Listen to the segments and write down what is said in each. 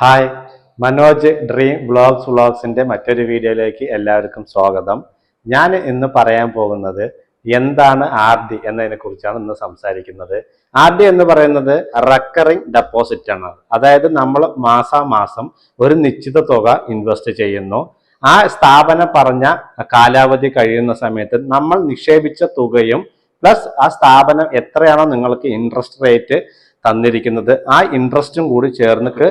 Hi Manoj dream vlogs വ്ളോഗ്സിന്റെ മറ്റൊരു വീഡിയോയിലേക്ക് എല്ലാവർക്കും സ്വാഗതം. ഞാൻ ഇന്ന് പറയാൻ പോകുന്നത് എന്താണ് ആർ ഡി എന്നതിനെ കുറിച്ചാണ് ഇന്ന് സംസാരിക്കുന്നത്. ആർ ഡി എന്ന് പറയുന്നത് റക്കറിംഗ് ഡെപ്പോസിറ്റ് ആണ്. അതായത് നമ്മൾ മാസാമാസം ഒരു നിശ്ചിത തുക ഇൻവെസ്റ്റ് ചെയ്യുന്നു. ആ സ്ഥാപനം പറഞ്ഞ കാലാവധി കഴിയുന്ന സമയത്ത് നമ്മൾ നിക്ഷേപിച്ച തുകയും പ്ലസ് ആ സ്ഥാപനം എത്രയാണോ നിങ്ങൾക്ക് ഇൻട്രസ്റ്റ് റേറ്റ് തന്നിരിക്കുന്നത് ആ ഇൻട്രസ്റ്റും കൂടി ചേർന്നിട്ട്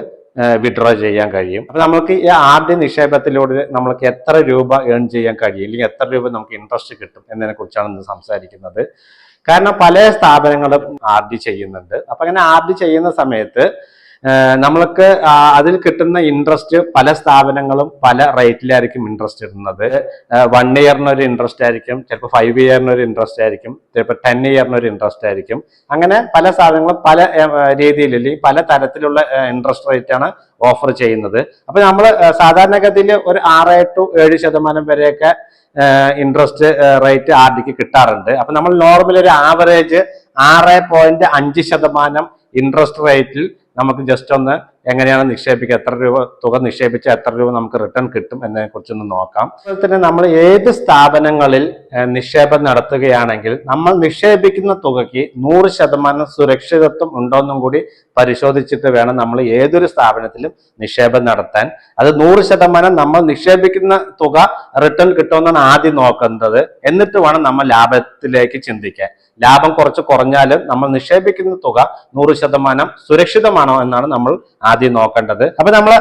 വിഡ്രോ ചെയ്യാൻ കഴിയും. അപ്പൊ നമുക്ക് ഈ ഡി നിക്ഷേപത്തിലൂടെ നമ്മൾക്ക് എത്ര രൂപ ഏൺ ചെയ്യാൻ കഴിയും? അല്ലെങ്കിൽ എത്ര രൂപ നമുക്ക് ഇൻട്രസ്റ്റ് കിട്ടും എന്നതിനെ കുറിച്ചാണ് ഇന്ന് സംസാരിക്കുന്നത്. കാരണം പല സ്ഥാപനങ്ങളും ആർ ഡി ചെയ്യുന്നുണ്ട്. അപ്പൊ അങ്ങനെ ആർ ഡി ചെയ്യുന്ന സമയത്ത് നമ്മൾക്ക് അതിൽ കിട്ടുന്ന ഇൻട്രസ്റ്റ് പല സ്ഥാപനങ്ങളും പല റേറ്റിലായിരിക്കും ഇൻട്രസ്റ്റ് ഇടുന്നത്. വൺ ഇയറിനൊരു ഇൻട്രസ്റ്റ് ആയിരിക്കും ചിലപ്പോൾ ഫൈവ് ഇയറിനൊരു ഇൻട്രസ്റ്റ് ആയിരിക്കും ചിലപ്പോൾ ടെൻ ഇയറിനൊരു ഇൻട്രസ്റ്റ് ആയിരിക്കും. അങ്ങനെ പല സ്ഥാപനങ്ങളും പല രീതിയിൽ അല്ലെങ്കിൽ പല തരത്തിലുള്ള ഇൻട്രസ്റ്റ് റേറ്റ് ആണ് ഓഫർ ചെയ്യുന്നത്. അപ്പൊ നമ്മൾ സാധാരണഗതിയിൽ ഒരു ആറ് ടു ഏഴ് ശതമാനം വരെയൊക്കെ ഇൻട്രസ്റ്റ് റേറ്റ് ആർ ഡിക്ക് കിട്ടാറുണ്ട്. അപ്പൊ നമ്മൾ നോർമലി ഒരു ആവറേജ് ആറ് പോയിന്റ് അഞ്ച് ശതമാനം ഇൻട്രസ്റ്റ് റേറ്റിൽ നമുക്ക് ജസ്റ്റ് ഒന്ന് എങ്ങനെയാണ് നിക്ഷേപിക്കുക എത്ര രൂപ തുക നിക്ഷേപിച്ചാൽ എത്ര രൂപ നമുക്ക് റിട്ടേൺ കിട്ടും എന്നതിനെ കുറിച്ചൊന്ന് നോക്കാം. അതുപോലെ തന്നെ നമ്മൾ ഏത് സ്ഥാപനങ്ങളിൽ നിക്ഷേപം നടത്തുകയാണെങ്കിൽ നമ്മൾ നിക്ഷേപിക്കുന്ന തുകയ്ക്ക് നൂറ് ശതമാനം സുരക്ഷിതത്വം ഉണ്ടോന്നും കൂടി പരിശോധിച്ചിട്ട് വേണം നമ്മൾ ഏതൊരു സ്ഥാപനത്തിലും നിക്ഷേപം നടത്താൻ. അത് നൂറ് ശതമാനം നമ്മൾ നിക്ഷേപിക്കുന്ന തുക റിട്ടേൺ കിട്ടുമെന്നാണ് ആദ്യം നോക്കുന്നത് എന്നിട്ട് വേണം നമ്മൾ ലാഭത്തിലേക്ക് ചിന്തിക്കാൻ. ലാഭം കുറച്ച് കുറഞ്ഞാലും നമ്മൾ നിക്ഷേപിക്കുന്ന തുക നൂറ് ശതമാനം സുരക്ഷിതമാണോ എന്നാണ് നമ്മൾ ആദ്യം നോക്കേണ്ടത്. അപ്പൊ നമ്മൾ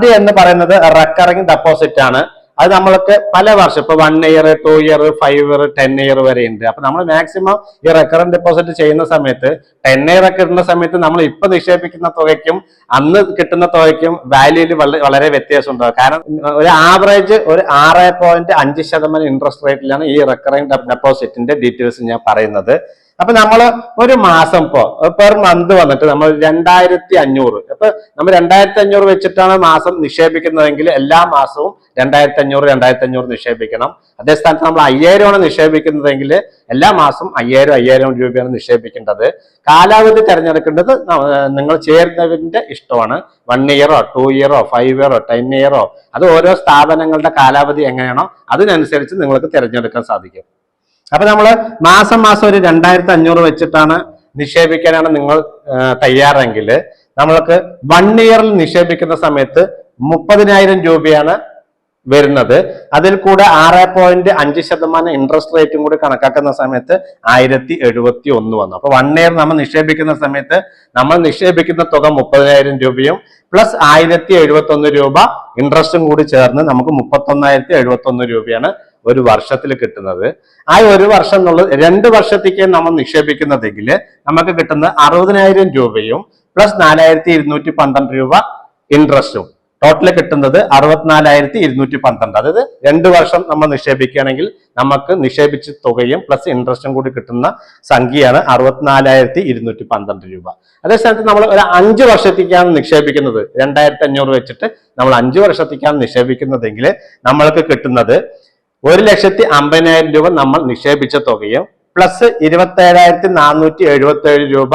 ഡി എന്ന് പറയുന്നത് റെക്കറിങ് ഡെപ്പോസിറ്റ് ആണ്. അത് നമ്മൾക്ക് പല വർഷം ഇപ്പൊ one year two year five year ten year വരെ ഉണ്ട്. അപ്പൊ നമ്മൾ മാക്സിമം ഈ റെക്കറിങ് ഡെപ്പോസിറ്റ് ചെയ്യുന്ന സമയത്ത് ടെൻ ഇയർ ഒക്കെ ഇടുന്ന സമയത്ത് നമ്മൾ ഇപ്പൊ നിക്ഷേപിക്കുന്ന തുകയ്ക്കും അന്ന് കിട്ടുന്ന തുകയ്ക്കും വാല്യൂൽ വളരെ വ്യത്യാസം ഉണ്ടാവും. കാരണം ഒരു ആവറേജ് ഒരു ആറ് പോയിന്റ് അഞ്ച് ശതമാനം ഇൻട്രസ്റ്റ് റേറ്റിലാണ് ഈ റെക്കറിംഗ് ഡെപ്പോസിറ്റിന്റെ ഡീറ്റെയിൽസ് ഞാൻ പറയുന്നത്. അപ്പൊ നമ്മൾ ഒരു മാസം ഇപ്പോ പെർ മന്ത് വന്നിട്ട് നമ്മൾ രണ്ടായിരത്തി അഞ്ഞൂറ് അപ്പൊ നമ്മൾ രണ്ടായിരത്തി അഞ്ഞൂറ് വെച്ചിട്ടാണ് മാസം നിക്ഷേപിക്കുന്നതെങ്കിൽ എല്ലാ മാസവും രണ്ടായിരത്തി അഞ്ഞൂറ് രണ്ടായിരത്തി അഞ്ഞൂറ് നിക്ഷേപിക്കണം. അതേ സ്ഥാനത്ത് നമ്മൾ അയ്യായിരമാണ് നിക്ഷേപിക്കുന്നതെങ്കിൽ എല്ലാ മാസവും അയ്യായിരം അയ്യായിരം രൂപയാണ് നിക്ഷേപിക്കേണ്ടത്. കാലാവധി തിരഞ്ഞെടുക്കേണ്ടത് നിങ്ങൾ ചേരുന്നതിന്റെ ഇഷ്ടമാണ്. വൺ ഇയറോ ടു ഇയറോ ഫൈവ് ഇയറോ ടെൻ ഇയറോ അത് ഓരോ സ്ഥാപനങ്ങളുടെ കാലാവധി എങ്ങനെയാണോ അതിനനുസരിച്ച് നിങ്ങൾക്ക് തിരഞ്ഞെടുക്കാൻ സാധിക്കും. അപ്പൊ നമ്മൾ മാസം മാസം ഒരു രണ്ടായിരത്തി അഞ്ഞൂറ് വെച്ചിട്ടാണ് നിക്ഷേപിക്കാനാണ് നിങ്ങൾ തയ്യാറെങ്കിൽ. നമ്മൾക്ക് വൺ ഇയറിൽ നിക്ഷേപിക്കുന്ന സമയത്ത് മുപ്പതിനായിരം രൂപയാണ് വരുന്നത്. അതിൽ കൂടെ ആറ് പോയിന്റ് അഞ്ച് ശതമാനം ഇൻട്രസ്റ്റ് റേറ്റും കൂടി കണക്കാക്കുന്ന സമയത്ത് ആയിരത്തി എഴുപത്തി ഒന്ന് വന്നു. അപ്പൊ വൺ ഇയർ നമ്മൾ നിക്ഷേപിക്കുന്ന സമയത്ത് നമ്മൾ നിക്ഷേപിക്കുന്ന തുക മുപ്പതിനായിരം രൂപയും പ്ലസ് ആയിരത്തി എഴുപത്തി ഒന്ന് രൂപ ഇൻട്രസ്റ്റും കൂടി ചേർന്ന് നമുക്ക് മുപ്പത്തൊന്നായിരത്തി എഴുപത്തി ഒന്ന് രൂപയാണ് ഒരു വർഷത്തിൽ കിട്ടുന്നത്. ആ ഒരു വർഷം എന്നുള്ളത് രണ്ട് വർഷത്തേക്ക് നമ്മൾ നിക്ഷേപിക്കുന്നതെങ്കിൽ നമുക്ക് കിട്ടുന്നത് അറുപതിനായിരം രൂപയും പ്ലസ് നാലായിരത്തി ഇരുന്നൂറ്റി പന്ത്രണ്ട് രൂപ ഇൻട്രസ്റ്റും ടോട്ടൽ കിട്ടുന്നത് അറുപത്തിനാലായിരത്തി ഇരുന്നൂറ്റി പന്ത്രണ്ട് അതായത് രണ്ട് വർഷം നമ്മൾ നിക്ഷേപിക്കുകയാണെങ്കിൽ നമുക്ക് നിക്ഷേപിച്ച തുകയും പ്ലസ് ഇൻട്രസ്റ്റും കൂടി കിട്ടുന്ന സംഖ്യയാണ് അറുപത്തിനാലായിരത്തി ഇരുന്നൂറ്റി പന്ത്രണ്ട് രൂപ. അതേ നമ്മൾ ഒരു അഞ്ച് വർഷത്തേക്കാണ് നിക്ഷേപിക്കുന്നത്. രണ്ടായിരത്തി അഞ്ഞൂറ് വെച്ചിട്ട് നമ്മൾ അഞ്ച് വർഷത്തേക്കാണ് നിക്ഷേപിക്കുന്നതെങ്കിൽ നമ്മൾക്ക് കിട്ടുന്നത് ഒരു ലക്ഷത്തി അമ്പതിനായിരം രൂപ നമ്മൾ നിക്ഷേപിച്ച തുകയും പ്ലസ് ഇരുപത്തി ഏഴായിരത്തി നാനൂറ്റി എഴുപത്തി ഏഴ് രൂപ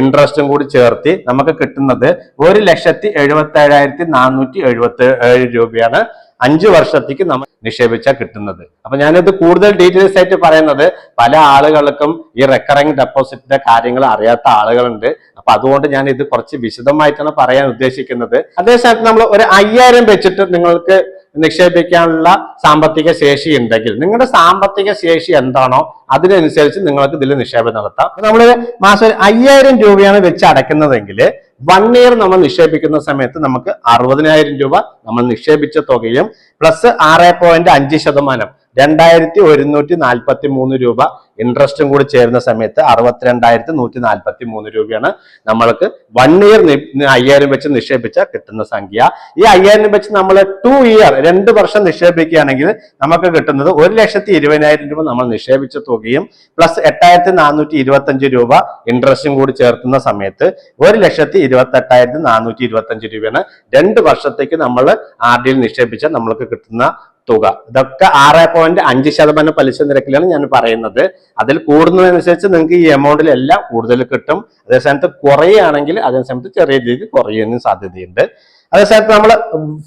ഇൻട്രസ്റ്റും കൂടി ചേർത്തി നമുക്ക് കിട്ടുന്നത് ഒരു ലക്ഷത്തി എഴുപത്തി ഏഴായിരത്തി നാനൂറ്റി എഴുപത്തി ഏഴ് രൂപയാണ്. അഞ്ചു വർഷത്തേക്ക് നമ്മൾ നിക്ഷേപിച്ചാൽ കിട്ടുന്നത്. അപ്പൊ ഞാനിത് കൂടുതൽ ഡീറ്റെയിൽസ് ആയിട്ട് പറയുന്നത് പല ആളുകൾക്കും ഈ റെക്കറിങ് ഡെപ്പോസിറ്റിന്റെ കാര്യങ്ങൾ അറിയാത്ത ആളുകളുണ്ട്. അപ്പൊ അതുകൊണ്ട് ഞാൻ ഇത് കുറച്ച് വിശദമായിട്ടാണ് പറയാൻ ഉദ്ദേശിക്കുന്നത്. അതേസമയത്ത് നമ്മൾ ഒരു അയ്യായിരം വെച്ചിട്ട് നിങ്ങൾക്ക് നിക്ഷേപിക്കാനുള്ള സാമ്പത്തിക ശേഷി ഉണ്ടെങ്കിൽ നിങ്ങളുടെ സാമ്പത്തിക ശേഷി എന്താണോ അതിനനുസരിച്ച് നിങ്ങൾക്ക് ഇതിൽ നിക്ഷേപം നടത്താം. നമ്മൾ മാസം അയ്യായിരം രൂപയാണ് വെച്ച് അടയ്ക്കുന്നതെങ്കിൽ വൺ ഇയർ നമ്മൾ നിക്ഷേപിക്കുന്ന സമയത്ത് നമുക്ക് അറുപതിനായിരം രൂപ നമ്മൾ നിക്ഷേപിച്ച തുകയും പ്ലസ് ആറ് പോയിന്റ് അഞ്ച് ശതമാനം രണ്ടായിരത്തി ഒരുന്നൂറ്റി നാൽപ്പത്തി മൂന്ന് രൂപ ഇൻട്രസ്റ്റും കൂടി ചേരുന്ന സമയത്ത് അറുപത്തിരണ്ടായിരത്തി നൂറ്റി നാൽപ്പത്തി മൂന്ന് രൂപയാണ് നമ്മൾക്ക് വൺ ഇയർ അയ്യായിരം വെച്ച് നിക്ഷേപിച്ച കിട്ടുന്ന സംഖ്യ. ഈ അയ്യായിരം വെച്ച് നമ്മൾ ടു ഇയർ രണ്ട് വർഷം നിക്ഷേപിക്കുകയാണെങ്കിൽ നമുക്ക് കിട്ടുന്നത് ഒരു ലക്ഷത്തി ഇരുപതിനായിരം രൂപ നമ്മൾ നിക്ഷേപിച്ച തുകയും പ്ലസ് എട്ടായിരത്തി നാനൂറ്റി ഇരുപത്തി അഞ്ച് രൂപ ഇൻട്രസ്റ്റും കൂടി ചേർക്കുന്ന സമയത്ത് ഒരു ലക്ഷത്തി ഇരുപത്തി എട്ടായിരത്തി നാനൂറ്റി ഇരുപത്തി അഞ്ച് രൂപയാണ് രണ്ട് വർഷത്തേക്ക് നമ്മൾ ആർ ഡിയിൽ നിക്ഷേപിച്ചാൽ നമ്മൾക്ക് കിട്ടുന്ന തുക. ഇതൊക്കെ ആറ് പോയിന്റ് അഞ്ച് ശതമാനം പലിശ നിരക്കിലാണ് ഞാൻ പറയുന്നത്. അതിൽ കൂടുന്നതനുസരിച്ച് നിങ്ങൾക്ക് ഈ എമൗണ്ടിൽ എല്ലാം കൂടുതൽ കിട്ടും. അതേ സമയത്ത് കുറയുകയാണെങ്കിൽ അതേ സമയത്ത് ചെറിയ രീതിയിൽ കുറയുന്ന സാധ്യതയുണ്ട്. അതേ സമയത്ത് നമ്മൾ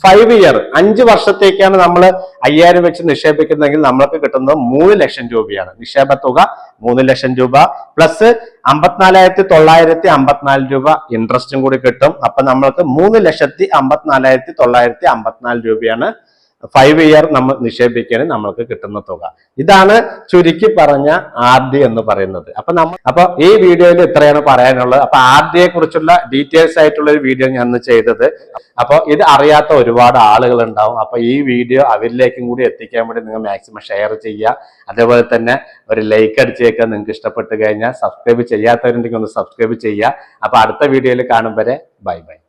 ഫൈവ് ഇയർ അഞ്ച് വർഷത്തേക്കാണ് നമ്മൾ അയ്യായിരം വെച്ച് നിക്ഷേപിക്കുന്നതെങ്കിൽ നമ്മൾക്ക് കിട്ടുന്നത് മൂന്ന് ലക്ഷം രൂപയാണ്. നിക്ഷേപ തുക മൂന്ന് ലക്ഷം രൂപ. പ്ലസ് അമ്പത്തിനാലായിരത്തി തൊള്ളായിരത്തി അമ്പത്തിനാല് രൂപ ഇൻട്രസ്റ്റും കൂടി കിട്ടും. അപ്പൊ നമ്മൾക്ക് മൂന്ന് ലക്ഷത്തി അമ്പത്തിനാലായിരത്തി തൊള്ളായിരത്തി അമ്പത്തിനാല് രൂപയാണ് ഫൈവ് ഇയർ നമ്മൾ നിക്ഷേപിക്കാൻ നമ്മൾക്ക് കിട്ടുന്ന തുക. ഇതാണ് ചുരുക്കി പറഞ്ഞ ഡി എന്ന് പറയുന്നത്. അപ്പൊ നമ്മൾ അപ്പൊ ഈ വീഡിയോയിൽ ഇത്രയാണ് പറയാനുള്ളത്. അപ്പൊ ആർ ഡിയെ കുറിച്ചുള്ള ഡീറ്റെയിൽസ് ആയിട്ടുള്ള ഒരു വീഡിയോ ഞാൻ ചെയ്തത്. അപ്പൊ ഇത് അറിയാത്ത ഒരുപാട് ആളുകൾ ഉണ്ടാവും അപ്പൊ ഈ വീഡിയോ അവരിലേക്കും കൂടി എത്തിക്കാൻ വേണ്ടി നിങ്ങൾ മാക്സിമം ഷെയർ ചെയ്യുക. അതേപോലെ തന്നെ ഒരു ലൈക്ക് അടിച്ചേക്കാൻ നിങ്ങൾക്ക് ഇഷ്ടപ്പെട്ട് കഴിഞ്ഞാൽ സബ്സ്ക്രൈബ് ചെയ്യാത്തവരുണ്ടെങ്കിൽ ഒന്ന് സബ്സ്ക്രൈബ് ചെയ്യുക. അപ്പൊ അടുത്ത വീഡിയോയിൽ കാണും വരെ. Bye bye